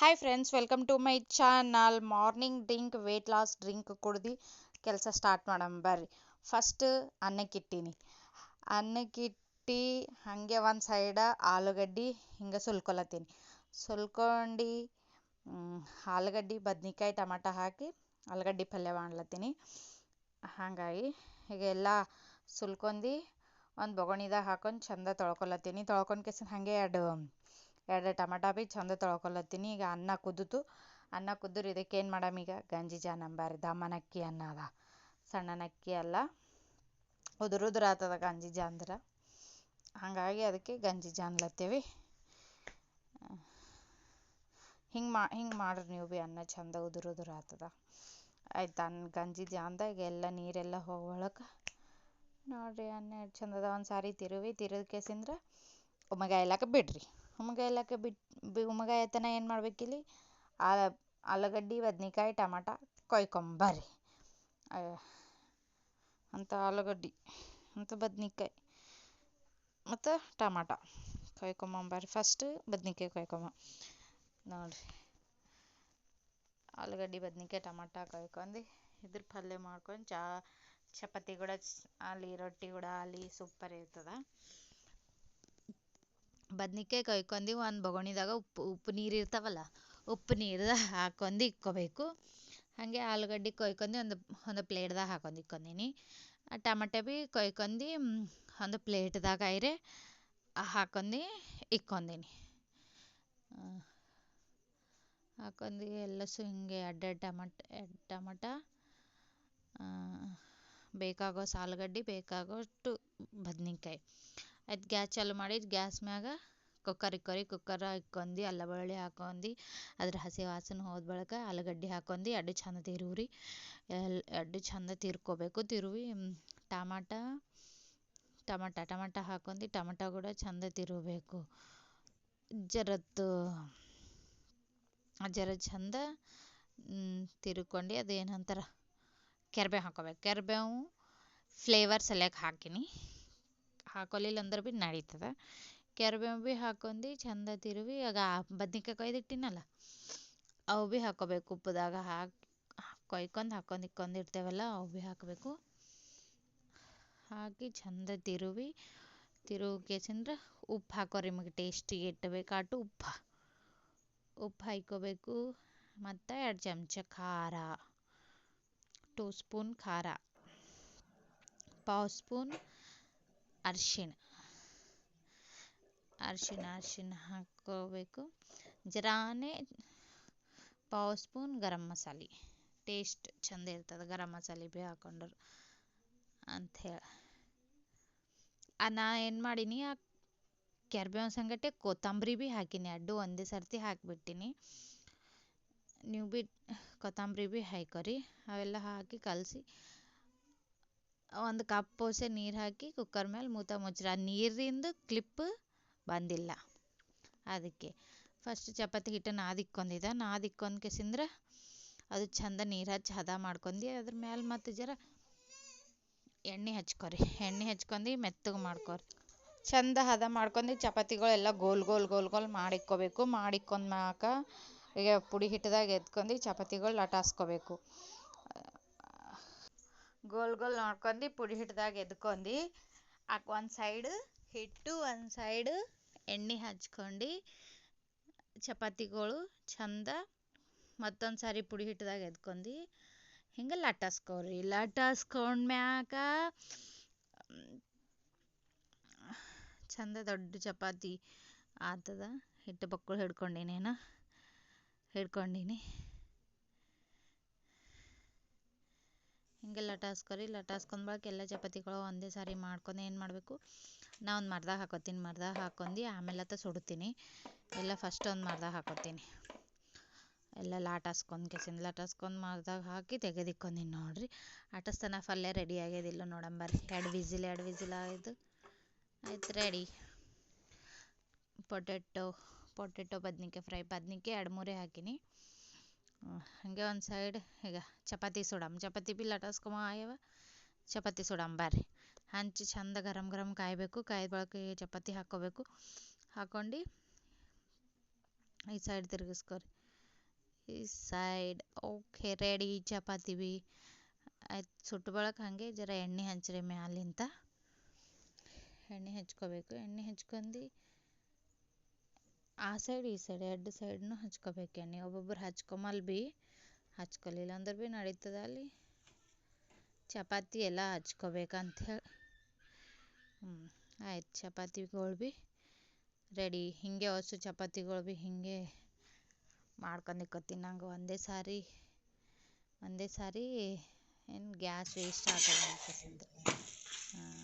Hi friends welcome to my channel morning drink weight loss drink ಕುಡ್ದು ಕೆಲಸ start ಮಾಡೋಣ ಬರ್ರಿ. ಫಸ್ಟ್ ಅನ್ನಕ್ಕಿಟ್ಟಿನಿ ಅನ್ನಕ್ಕಿಟ್ಟು ಹಾಗೆ ಒಂದು ಸೈಡ ಆಲೂಗಡ್ಡಿ ಹಿಂಗೆ ಸುಲ್ಕೊಳತ್ತೀನಿ ಸುಲ್ಕೊಂಡು ಆಲೂಗಡ್ಡಿ, ಬದ್ನಿಕಾಯಿ, ಟಮಾಟ ಹಾಕಿ ಆಲೂಗಡ್ಡಿ ಪಲ್ಯ ಮಾಡ್ಲತ್ತೀನಿ. ಹಾಗಾಗಿ ಈಗ ಎಲ್ಲ ಸುಲ್ಕೊಂಡು ಒಂದು ಬೊಗಣಿದಾಗ ಹಾಕೊಂಡು ಚಂದ ತೊಳ್ಕೊಳತ್ತೀನಿ ತೊಳ್ಕೊಂಡು ಕೆಸಿನ ಹಾಗೆ ಎರಡು ಎರಡು ಟಮಾಟ ಬಿ ಚಂದ ತೊಳ್ಕೊಳತ್ತೀನಿ ಈಗ ಅನ್ನ ಕುದ್ದಿತು ಅನ್ನ ಕುದ್ದರೆ ಇದಕ್ಕೆ ಏನು ಮಾಡಮ್ ಈಗ? ಗಂಜಿ ಜಾನಂಬಾರಿ ದಮನಕ್ಕಿ ಅನ್ನ ಅದ. ಸಣ್ಣನಕ್ಕಿ ಅಲ್ಲ. ಉದುರು ಉದುರು ಆಗ್ತದ ಗಂಜಿ ಜಾಂದ್ರ. ಹಾಗಾಗಿ ಅದಕ್ಕೆ ಗಂಜಿ ಜಾನ್ಲತ್ತೇವಿ. ಹಿಂಗೆ ಮಾ, ಹಿಂಗೆ ಮಾಡ್ರಿ ನೀವು ಭೀ ಅನ್ನ ಚಂದ ಉದುರು ಉದುರು ಆಗ್ತದ ಆಯ್ತು ಅನ್ನ ಗಂಜಿ ಜಾನ್ದಾಗ ಎಲ್ಲ ನೀರೆಲ್ಲ ಹೋಗೊಳಕ್ಕೆ ನೋಡಿರಿ ಅನ್ನ ಎಷ್ಟು ಚಂದದ ಒಂದು ಸಾರಿ ತಿರುವಿ ತಿರುವಿ ಕೇಸಿಂದ್ರ ಉಮ್ಮಗಾಯ್ಲಕ್ಕ ಬಿಡ್ರಿ. ಉಮ್ಮಗಾಯ್ಲಕ್ಕ ಬಿಟ್ಟು ಉಮ್ಮಗಾಯತನ ಏನು ಮಾಡ್ಬೇಕಿಲ್ಲಿ? ಆಲೂಗಡ್ಡೆ, ಬದ್ನಿಕಾಯಿ, ಟಮಾಟ ಕೊಯ್ಕೊಂಬರ್ರಿ ಅಂತ ಆಲೂಗಡ್ಡೆ, ಅಂತ ಬದ್ನಿಕಾಯಿ, ಮತ್ತು ಟಮಾಟ ಕೊಯ್ಕೊಂಬರ್ರಿ ಫಸ್ಟ್ ಬದ್ನಿಕಾಯಿ ಕೊಯ್ಕೊಂಬ ನೋಡಿರಿ. ಆಲೂಗಡ್ಡೆ, ಬದ್ನಿಕಾಯಿ, ಟಮಾಟ ಕೊಯ್ಕೊಂಡು, ಇದ್ರ ಪಲ್ಯ ಮಾಡ್ಕೊಂಡು ಚಾ, ಚಪಾತಿ ಕೂಡ ಅಲ್ಲಿ ರೊಟ್ಟಿ ಕೂಡ ಅಲ್ಲಿ ಸೂಪರ್ ಇರ್ತದ. ಬದ್ನಿಕಾಯಿ ಕೊಯ್ಕೊಂಡು ಒಂದು ಬೊಗಣಿದಾಗ ಉಪ್ಪು ಉಪ್ಪು ನೀರು ಇರ್ತಾವಲ್ಲ, ಉಪ್ಪು ನೀರ್ದಾಗ ಹಾಕೊಂಡು ಇಕ್ಕೊಬೇಕು. ಹಾಗೆ ಆಲೂಗಡ್ಡೆ ಕೊಯ್ಕೊಂಡು ಒಂದು ಒಂದು ಪ್ಲೇಟ್ದಾಗ ಹಾಕೊಂಡು ಇಕ್ಕೊಂಡೀನಿ. ಟಮಟೆ ಭೀ ಕೊಯ್ಕೊಂಡು ಒಂದು ಪ್ಲೇಟ್ದಾಗ ಐರೆ ಹಾಕೊಂಡು ಇಕ್ಕೊಂಡೀನಿ. ಎಲ್ಲ ಎಲ್ಲಸು ಹಿಂಗೆ ಎರಡು ಟಮಟ ಟಮಟ ಬೇಕಾಗೋಷ್ಟು ಆಲೂಗಡ್ಡೆ, ಬೇಕಾಗೋಷ್ಟು ಬದ್ನಿಕಾಯಿ. ಆಯ್ತು ಗ್ಯಾಸ್ ಚಾಲು ಮಾಡಿ ಗ್ಯಾಸ್ ಮ್ಯಾಗ ಕುಕ್ಕರ್ ಇಕ್ಕೋರಿ, ಕುಕ್ಕರ್ ಇಕ್ಕೊಂದು, ಅಲ್ಲ ಬೆಳ್ಳುಳ್ಳಿ ಹಾಕೊಂಡು ಅದ್ರ ಹಸಿ ವಾಸನೆ ಹೋದ ಬಳಿಕ ಆಲೂಗಡ್ಡೆ ಹಾಕೊಂಡು ಎರಡು ಚಂದ ತಿರುವ್ರಿ. ಎರಡು ಚಂದ ತಿರ್ಕೋಬೇಕು, ತಿರುವಿ ಟಮಾಟ ಟಮಾಟ ಟಮಾಟ ಹಾಕೊಂಡು ಟಮಾಟ ಕೂಡ ಚಂದ ತಿರುವಬೇಕು. ಜರತ್ತು ಜರ ಚಂದ ತಿರ್ಕೊಂಡು ಅದೇನಂತಾರೆ ಕೆರ್ಬೇವು ಹಾಕೋಬೇಕು. ಕೆರ್ಬೇವು ಫ್ಲೇವರ್ ಸಲಿಯಾಕ ಹಾಕೀನಿ. ಹಾಕೊಲಿಲ್ಲ ಅಂದ್ರೆ ಭೀ ನಡೀತದ. ಕೆರ್ಬೇವು ಭೀ ಹಾಕೊಂಡಿ ಚಂದ ತಿರುವಿ, ಆಗ ಬದ್ನಿಕಾಯಿ ಕೊಯ್ದಿಟ್ಟಿನಲ್ಲ ಅವು ಭೀ ಹಾಕೋಬೇಕು. ಉಪ್ಪದಾಗ ಹಾಕಿ, ಕೊಯ್ಕೊಂಡು ಹಾಕೊಂಡು ಇಕ್ಕೊಂಡು ಇರ್ತೇವಲ್ಲ ಅವು ಭೀ ಹಾಕಬೇಕು. ಹಾಕಿ ಚಂದ ತಿರುವಿ ಕೇಸಿಂದ್ರೆ ಉಪ್ಪು ಹಾಕೋರಿ ನಿಮಗೆ ಟೇಸ್ಟಿಗೆ ಇಟ್ಟಬೇಕು. ಬೇಕಾಟು ಉಪ್ಪು ಉಪ್ಪು ಹಾಕೋಬೇಕು ಮತ್ತು ಎರಡು ಚಮಚ ಖಾರ ಟೂ ಸ್ಪೂನ್ ಖಾರ, ಪಾವು ಸ್ಪೂನ್ ಅರ್ಶಿಣ. ಅರ್ಶಿಣ ಅರ್ಶಿಣ ಹಾಕ್ಕೋಬೇಕು ಜರಾನೇ ಪಾವು ಸ್ಪೂನ್ ಗರಂ ಮಸಾಲೆ. ಟೇಸ್ಟ್ ಚಂದ ಇರ್ತದೆ ಗರಂ ಮಸಾಲೆ ಭೀ ಹಾಕೊಂಡ್ರೆ ಅಂಥೇಳಿ ನಾ ಏನು ಮಾಡೀನಿ, ಆ ಕೆರ್ಬೇವು ಸಂಗಟೆ ಕೊತ್ತಂಬರಿ ಭೀ ಹಾಕೀನಿ. ಅಡ್ಡು ಒಂದೇ ಸರ್ತಿ ಹಾಕಿಬಿಟ್ಟಿನಿ. ನೀವು ಭೀ ಕೊತ್ತಂಬರಿ ಭೀ ಹಾಕೋರಿ ಅವೆಲ್ಲ ಹಾಕಿ ಕಲಸಿ ಒಂದು ಕಪ್ ಪೋಸೆ ನೀರು ಹಾಕಿ ಕುಕ್ಕರ್ ಮೇಲೆ ಮೂತ ಮುಚ್ಚ್ರಿ. ಆ ನೀರಿಂದು ಕ್ಲಿಪ್ ಬಂದಿಲ್ಲ. ಅದಕ್ಕೆ ಫಸ್ಟ್ ಚಪಾತಿ ಹಿಟ್ಟು ನಾದಿಕ್ಕೊಂಡಿದ್ದೆ ನಾದಿಕ್ಕೊಂದು ಕೆಸಿಂದ್ರೆ ಅದು ಚಂದ ನೀರು ಹಚ್ಚಿ ಹದ ಮಾಡ್ಕೊಂಡು. ಅದ್ರ ಮೇಲೆ ಮತ್ತು ಜರ ಎಣ್ಣೆ ಹಚ್ಕೊರಿ. ಎಣ್ಣೆ ಹಚ್ಕೊಂಡು ಮೆತ್ತಗೆ ಮಾಡ್ಕೊರಿ. ಚಂದ ಹದ ಮಾಡ್ಕೊಂಡು ಚಪಾತಿಗಳೆಲ್ಲ ಗೋಲ್ ಗೋಲ್ ಗೋಲ್ ಗೋಲ್ ಮಾಡಿಕ್ಕೋಬೇಕು. ಮಾಡಿಕ್ಕೊಂಡ್ಮ್ಯಾಕ ಈಗ ಪುಡಿ ಹಿಟ್ಟದಾಗ ಎತ್ಕೊಂಡು ಚಪಾತಿಗಳು ಲಟಾಸ್ಕೋಬೇಕು. ಗೋಲ್ ಗೋಲ್ ಮಾಡ್ಕೊಂಡು ಪುಡಿ ಹಿಟ್ಟದಾಗ ಎದ್ಕೊಂಡು ಒಂದು ಸೈಡ್ ಹಿಟ್ಟು ಒಂದು ಸೈಡ್ ಎಣ್ಣೆ ಹಚ್ಕೊಂಡು ಚಪಾತಿಗಳು ಚಂದ ಮತ್ತೊಂದು ಸಾರಿ ಪುಡಿ ಹಿಟ್ಟದಾಗ ಎದ್ಕೊಂಡು ಹಿಂಗೆ ಲಟಾಸ್ಕೋರಿ ಲಟಾಸ್ಕೊಂಡ್ಮ್ಯಾಕ ಚಂದ ದೊಡ್ಡ ಚಪಾತಿ ಆಗ್ತದ ಹಿಟ್ಟು ಬಕ್ಕಳು ಹಿಡ್ಕೊಂಡೀನೇನು ಹಿಡ್ಕೊಂಡೀನಿ ಹಿಂಗೆ ಲಟಾಸ್ಕೊರಿ ಲಟಾಸ್ಕೊಂಡ್ ಬಳಕ ಎಲ್ಲ ಚಪಾತಿಗಳು ಒಂದೇ ಸಾರಿ ಮಾಡ್ಕೊಂಡು ಏನು ಮಾಡಬೇಕು? ನಾ ಒಂದು ಮರ್ದಾಗ ಹಾಕೋತೀನಿ ಮರ್ದಾಗ ಹಾಕೊಂಡು ಆಮೇಲೆ ಅತ್ತ ಸುಡ್ತೀನಿ. ಎಲ್ಲ ಫಸ್ಟ್ ಒಂದು ಮರ್ದಾಗ ಹಾಕೋತೀನಿ. ಎಲ್ಲ ಲಾಟಾಸ್ಕೊಂಡು, ಕೆಸಿಂದ ಲಾಟಾಸ್ಕೊಂಡು ಮರ್ದಾಗ ಹಾಕಿ ತೆಗೆದಿಕ್ಕೊಂಡೀನಿ ನೋಡಿರಿ. ಆಟಸ್ತನ ಪಲ್ಯ ರೆಡಿ ಆಗ್ಯದಿಲ್ಲ ನೋಡಂಬರ್ರಿ ಎರಡು ವಿಸಿಲ್ ಎರಡು ವಿಸಿಲ್ ಆಯಿತು. ಆಯ್ತು ರೆಡಿ ಪೊಟೆಟೊ ಪೊಟೆಟೊ ಬದ್ನಿಕಾಯಿ ಫ್ರೈ ಬದ್ನಿಕಾಯಿ ಎರಡು ಮೂರೇ ಹಾಕೀನಿ. ಹಾಗೆ ಒಂದು ಸೈಡ್ ಈಗ ಚಪಾತಿ ಸುಡಮ್. ಚಪಾತಿ ಬಿ ಲಟಾಸ್ಕೊಂಬ ಆಯವ, ಚಪಾತಿ ಸುಡಮ್ ಬರ್ರಿ. ಹಂಚಿ ಚಂದ ಗರಂ ಗರಂ ಕಾಯಬೇಕು, ಕಾಯ್ದ ಬಳಕ ಚಪಾತಿ ಹಾಕ್ಕೋಬೇಕು. ಹಾಕ್ಕೊಂಡು ಈ ಸೈಡ್ ತಿರುಗಿಸ್ಕೊರಿ. ಈ ಸೈಡ್ ಓಕೆ ರೆಡಿ ಚಪಾತಿ ಬಿ. ಆಯ್ತು, ಸುಟ್ಟು ಬಳಕ ಹಾಗೆ ಜರ ಎಣ್ಣೆ ಹಚ್ಚ್ರಿ ಮ್ಯಾಲಿಂದ ಎಣ್ಣೆ ಹಚ್ಕೋಬೇಕು. ಎಣ್ಣೆ ಹಚ್ಕೊಂಡು ಆ ಸೈಡ್ ಈ ಸೈಡ್ ಎರಡು ಸೈಡ್ನು ಹಚ್ಕೋಬೇಕು? ಎಣ್ಣೆ ಒಬ್ಬೊಬ್ರು ಹಚ್ಕೊಮಲ್ ಭೀ ಹಚ್ಕೊಲಿಲ್ಲ ಅಂದ್ರೆ ಭೀ ನಡೀತದ ಅಲ್ಲಿ. ಚಪಾತಿ ಎಲ್ಲ ಹಚ್ಕೋಬೇಕಂತ ಹೇಳಿ ಹ್ಞೂ ಆಯ್ತು ಚಪಾತಿಗಳು ಭೀ ರೆಡಿ. ಹಿಂಗೆ ಹೊಸ ಚಪಾತಿಗಳು ಭೀ ಹಿಂಗೆ ಮಾಡ್ಕೊಂಡಿಕ್ಕೋತೀನಿ ನಂಗೆ ಒಂದೇ ಸಾರಿ ಒಂದೇ ಸಾರಿ ಏನು ಗ್ಯಾಸ್ ವೇಸ್ಟ್ ಆಗಲ್ಲ ಹಾಂ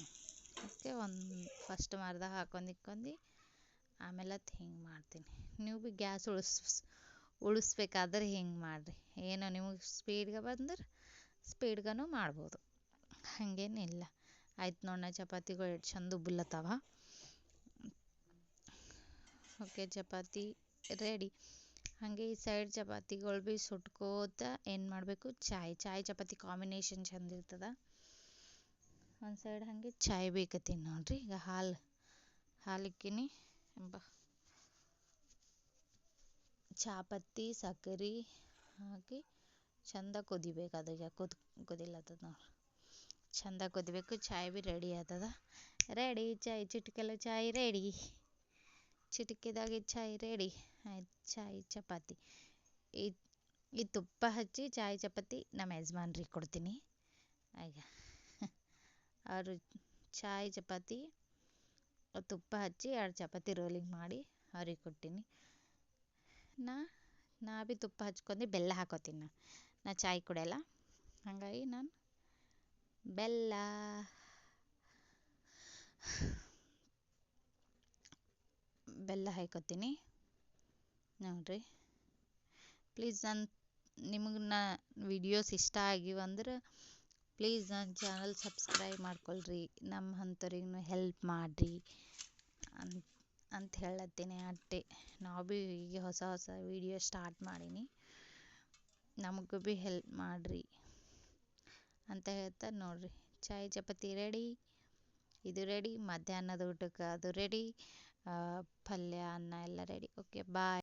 ಅದಕ್ಕೆ ಒಂದು ಫಸ್ಟ್ ಮರ್ದಾಗ ಹಾಕೊಂಡು ಇಕ್ಕೊಂಡು ಆಮೇಲೆ ಹಿಂಗೆ ಮಾಡ್ತೀನಿ. ನೀವು ಭೀ ಗ್ಯಾಸ್ ಉಳಿಸ್, ಉಳಿಸ್ಬೇಕಾದ್ರೆ ಹಿಂಗೆ ಮಾಡಿರಿ? ಏನೋ ನಿಮಗೆ ಸ್ಪೀಡ್ಗೆ ಬಂದ್ರೆ ಸ್ಪೀಡ್ಗನು ಮಾಡ್ಬೋದು. ಹಾಗೇನಿಲ್ಲ ಆಯ್ತು ನೋಡೋಣ, ಚಪಾತಿಗಳು ಎಷ್ಟು ಚಂದ ಉಬ್ಬಲತ್ತವ. Okay, chapati ready. ಹಾಗೆ ಈ ಸೈಡ್ ಚಪಾತಿಗಳು ಭೀ ಸುಟ್ಕೋತ ಏನು ಮಾಡಬೇಕು? ಚಾಯ್ ಚಾಯ್ ಚಪಾತಿ ಕಾಂಬಿನೇಷನ್ ಚಂದ ಇರ್ತದ. ಒಂದು ಸೈಡ್ ಹಾಗೆ ಚಾಯ್ ಬೇಕತ್ತೀನಿ ನೋಡಿರಿ. ಈಗ ಹಾಲು ಹಾಲು ಇಕ್ಕೀನಿ ಎಂಬ ಚಾಪತ್ತಿ ಸಕ್ಕರೆ ಹಾಕಿ ಚಂದ ಕುದಿಬೇಕು ಅದಕ್ಕೆ. ಕುದ್ ಕುದಿಲತ್ತದ ನೋಡಿ. ಚಂದ ಕುದಿಬೇಕು, ಚಾಯ್ ಭೀ ರೆಡಿ ಆಗ್ತದ ರೆಡಿ ಚಾಯ್ ಚಿಟಿಕೆಲ ಚಾಯ್ ರೆಡಿ ಚಿಟಕಿದಾಗ ಚಾಯ್ ರೆಡಿ ಆಯ್ತು, ಚಾಯ್, ಚಪಾತಿ. ಈ ಈ ತುಪ್ಪ ಹಚ್ಚಿ ಚಾಯ್, ಚಪಾತಿ ನಮ್ಮ ಯಜಮಾನ್ರಿಗೆ ಕೊಡ್ತೀನಿ. ಈಗ ಅವರು ಚಾಯ್, ಚಪಾತಿ ತುಪ್ಪ ಹಚ್ಚಿ ಎರಡು ಚಪಾತಿ ರೋಲಿಂಗ್ ಮಾಡಿ ಅವ್ರಿಗೆ ಕೊಟ್ಟೀನಿ. ನಾ ನಾ ಭೀ ತುಪ್ಪ ಹಚ್ಕೊಂಡು ಬೆಲ್ಲ ಹಾಕೋತೀನಿ ನಾ ನಾ ಚಾಯ್ ಕುಡಿಯಲ್ಲ. ಹಾಗಾಗಿ ನಾನು ಬೆಲ್ಲ ಬೆಲ್ಲ ಹಾಕೋತೀನಿ. ನೋಡ್ರಿ. ಪ್ಲೀಸ್ ನನ್ನ, ನಿಮಗೆ ನಾ ವಿಡಿಯೋಸ್ ಇಷ್ಟ ಆಗಿವಂದ್ರೆ ಪ್ಲೀಸ್ ನನ್ನ ಚಾನಲ್ ಸಬ್ಸ್ಕ್ರೈಬ್ ಮಾಡ್ಕೊಳ್ರಿ ನಮ್ಮ ಅಂಥವ್ರಿಗೂ ಹೆಲ್ಪ್ ಮಾಡಿರಿ ಅಂತ ಅಂತ ಹೇಳತ್ತೀನಿ ಅಷ್ಟೇ ನಾವು ಭೀ ಈಗ ಹೊಸ ಹೊಸ ವಿಡಿಯೋ ಸ್ಟಾರ್ಟ್ ಮಾಡೀನಿ. ನಮಗೂ ಭೀ ಹೆಲ್ಪ್ ಮಾಡಿರಿ ಅಂತ ಹೇಳ್ತಾ ನೋಡ್ರಿ. ಚಾಯ್ ಚಪಾತಿ ರೆಡಿ ಇದು ರೆಡಿ ಮಧ್ಯಾಹ್ನದ ಊಟಕ್ಕೆ ಅದು ರೆಡಿ ಪಲ್ಯ, ಅನ್ನ ಎಲ್ಲ ರೆಡಿ ಓಕೆ ಬಾಯ್